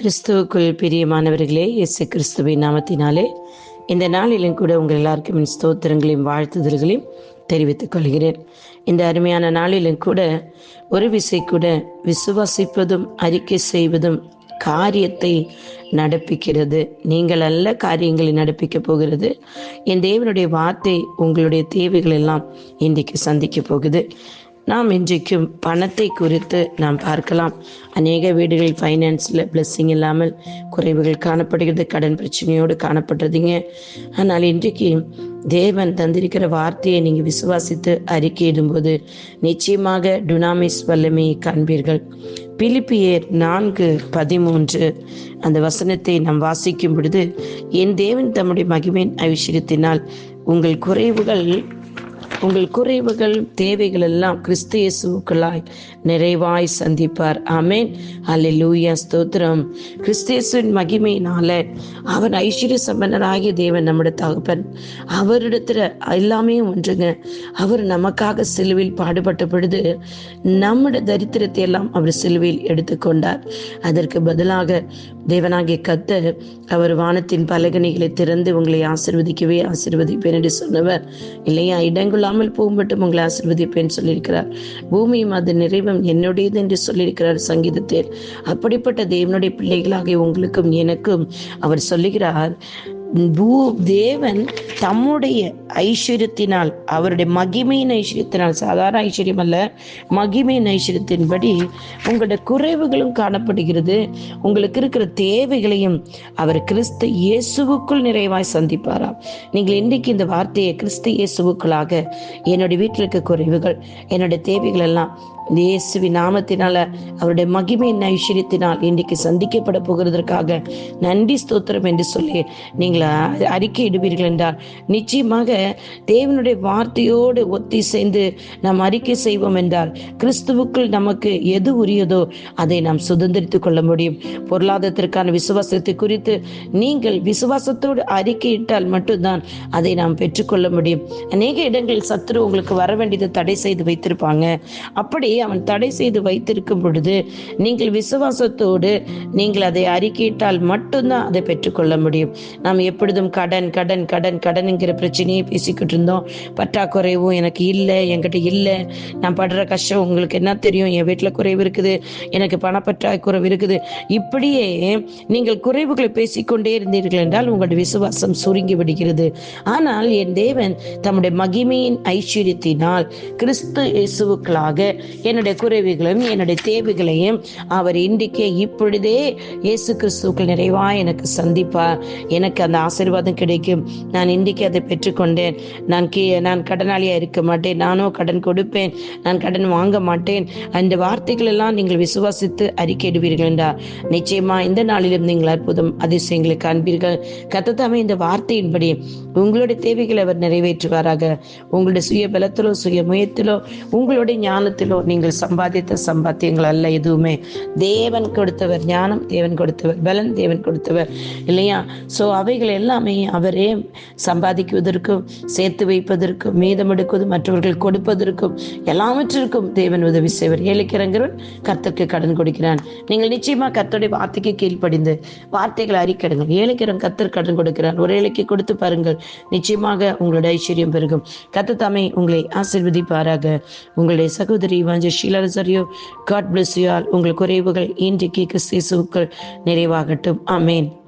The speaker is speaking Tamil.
கிறிஸ்துவுக்குள் பிரியமானவர்களே இயேசு கிறிஸ்துவின் நாமத்தினாலே இந்த நாளிலும் கூட உங்கள் எல்லாருக்கும் ஸ்தோத்திரங்களையும் வாழ்த்துதல்களையும் தெரிவித்துக் கொள்கிறேன். இந்த அருமையான நாளிலும் கூட ஒரு விசை கூட விசுவாசிப்பதும் அறிக்கை செய்வதும் காரியத்தை நடப்பிக்கிறது. நீங்கள் அல்ல காரியங்களை நடப்பிக்க போகிறது. என் தேவனுடைய வார்த்தை உங்களுடைய தேவைகள் எல்லாம் இன்றைக்கு சந்திக்க போகுது. நாம் இன்றைக்கும் பணத்தை குறித்து நாம் பார்க்கலாம். அநேக வீடுகளில் ஃபைனான்ஸில் பிளஸ்ஸிங் இல்லாமல் குறைவுகள் காணப்படுகிறது கடன் பிரச்சனையோடு காணப்படுறதுங்க ஆனால் இன்றைக்கு தேவன் தந்திருக்கிற வார்த்தையை நீங்கள் விசுவாசித்து அறிக்கையிடும்போது நிச்சயமாக டுனாமிஸ் வல்லமையை காண்பீர்கள். பிலிப்பியர் நான்கு பதிமூன்று அந்த வசனத்தை நாம் வாசிக்கும் பொழுது என் தேவன் தம்முடைய மகிமையின் ஐஸ்வர்யத்தினால் உங்கள் குறைவுகள் உங்கள் குறைவுகள் தேவைகள் எல்லாம் கிறிஸ்து நிறைவாய் சந்திப்பார். ஆமேன். அல்லேலூயா ஸ்தோத்திரம். கிறிஸ்தேசுவின் மகிமையினால அவர் ஐஸ்வர்ய சம்பனராகிய தேவன் நம்முடைய தகப்பன். அவரிடத்துல எல்லாமே ஒன்றுங்க. அவர் நமக்காக சிலுவையில் பாடுபட்ட பொழுது நம்முடைய தரித்திரத்தை எல்லாம் அவர் சிலுவையில் எடுத்துக்கொண்டார். அதற்கு பதிலாக தேவனாகிய கத்தர் அவர் வானத்தின் பலகணிகளை திறந்து உங்களை ஆசிர்வதிக்கவே ஆசிர்வதிப்பேன் என்று சொன்னவர். இல்லையா? இடங்கொள்ளாமல் போகும் மட்டும் உங்களை ஆசிர்வதிப்பேன் சொல்லியிருக்கிறார். பூமியும் அது நிறைவும் என்னுடையது என்று சொல்லியிருக்கிறார் சங்கீதத்தில். அப்படிப்பட்ட தேவனுடைய பிள்ளைகளாகிய உங்களுக்கும் எனக்கும் அவர் சொல்லுகிறார் பூ தேவன் தம்முடைய ஐஸ்வர்யத்தினால் அவருடைய மகிமையின் ஐஸ்வர்யத்தினால் சாதாரண ஐஸ்வர்யம் அல்ல மகிமையின் ஐஸ்வர்யத்தின்படி உங்களுடைய குறைவுகளும் காணப்படுகிறது. உங்களுக்கு இருக்கிற தேவைகளையும் அவர் கிறிஸ்து இயேசுவுக்குள் நிறைவாய் சந்திப்பாராம் நீங்கள் இன்றைக்கு இந்த வார்த்தையை கிறிஸ்து இயேசுவுக்குள்ளாக என்னுடைய வீட்டில் இருக்க குறைவுகள் என்னுடைய தேவைகள் எல்லாம் இயேசுவி நாமத்தினால அவருடைய மகிமையின் ஐஸ்வர்யத்தினால் இன்றைக்கு சந்திக்கப்பட போகிறதற்காக நன்றி ஸ்தோத்திரம் என்று சொல்லி நீங்கள் அறிக்கையிடுவீர்கள் என்றால் நிச்சயமாக தேவனுடைய வார்த்தையோடு ஒத்திசைந்து நாம் அறிக்கை செய்வோம் என்றால் கிறிஸ்துவுக்குள் நமக்கு எது உரியதோ அதை நாம் சுதந்திரித்துக் கொள்ள முடியும். பொருளாதாரத்திற்கான விசுவாசத்தை குறித்து நீங்கள் விசுவாசத்தோடு அறிக்கையிட்டால் மட்டும்தான் அதை நாம் பெற்றுக்கொள்ள முடியும். அநேக இடங்களில் சத்துரு உங்களுக்கு வர வேண்டியதை தடை செய்து வைத்திருப்பாங்க. அப்படி அவன் தடை செய்து வைத்திருக்கும் பொழுது நீங்கள் விசுவாசத்தோடு நீங்கள் அதை அறிக்கையிட்டால் மட்டும்தான் அதை பெற்றுக்கொள்ள முடியும். நாம் எப்பொழுதும் கடன் கடன் கடன் கடன்ங்கிற பிரச்சனையை பேசிக்கிட்டு இருந்தோம். பற்றாக்குறைவும் எனக்கு இல்லை என்கிட்ட இல்லை. நான் படுற கஷ்டம் உங்களுக்கு என்ன தெரியும்? என் வீட்டில் குறைவு இருக்குது. எனக்கு பணப்பற்றாக்குறைவு இருக்குது. இப்படியே நீங்கள் குறைவுகளை பேசிக்கொண்டே இருந்தீர்கள் என்றால் உங்களுடைய விசுவாசம் சுருங்கி விடுகிறது. ஆனால் என் தேவன் தம்முடைய மகிமையின் ஐஸ்வர்யத்தினால் கிறிஸ்து இயேசுவுக்களாக என்னுடைய குறைவுகளையும் என்னுடைய தேவைகளையும் அவர் இன்றைக்கே இப்பொழுதே இயேசு கிறிஸ்துக்கள் நிறைவா எனக்கு சந்திப்பார். எனக்கு அந்த ஆசீர்வாதம் கிடைக்கும். நான் இன்றைக்கு அதை பெற்றுக்கொண்டேன். நான் கீ நான் கடனாளியாக இருக்க மாட்டேன். நானும் கடன் கொடுப்பேன். நான் கடன் வாங்க மாட்டேன். அந்த வார்த்தைகள் எல்லாம் நீங்கள் விசுவாசித்து அறிக்கையிடுவீர்கள் என்றார் நிச்சயமா இந்த நாளிலும் நீங்கள் அற்புதம் அதிசயங்களை காண்பீர்கள் கத்தத்தாமே இந்த வார்த்தையின்படி உங்களுடைய தேவைகளை அவர் நிறைவேற்றுவாராக. உங்களுடைய சுய பலத்திலோ சுய முயத்திலோ உங்களுடைய ஞானத்திலோ நீங்கள் சம்பாதித்த சம்பாத்தியங்கள் அல்ல எதுவுமே. தேவன் கொடுத்தவர் ஞானம் தேவன் கொடுத்தவர் பலன் தேவன் கொடுத்தவர் இல்லையா? சோ அவைகளை எல்லாமே அவரே சம்பாதிக்குவதற்கும் சேர்த்து வைப்பதற்கும் மீதமெடுக்குவது மற்றவர்கள் கொடுப்பதற்கும் எல்லாவற்றிற்கும் தேவன் உதவி செய்வர். ஏழைக்கிறங்கிறவன் கர்த்தருக்கு கடன் கொடுக்கிறான். நீங்கள் நிச்சயமா கர்த்தருடைய வார்த்தைக்கு கீழ்ப்படிந்து வார்த்தைகளை அறிக்கடுங்கள் ஏழைக்கிறவன் கர்த்தர் கடன் கொடுக்கிறான் ஒரு ஏழைக்கு கொடுத்து பாருங்கள். நிச்சயமாக உங்களுடைய ஐஸ்வர்யம் பெருகும். கத்த தாமே உங்களை ஆசிர்வதிப்பாராக. உங்களுடைய சகோதரி வாஞ்ச ஷீலரசரியோ காட் பிளஸ் யூ ஆல் உங்கள் குறைவுகள் இன்றைக்கு கிறிஸ்தியசுக்கள் நிறைவாகட்டும். ஆமேன்.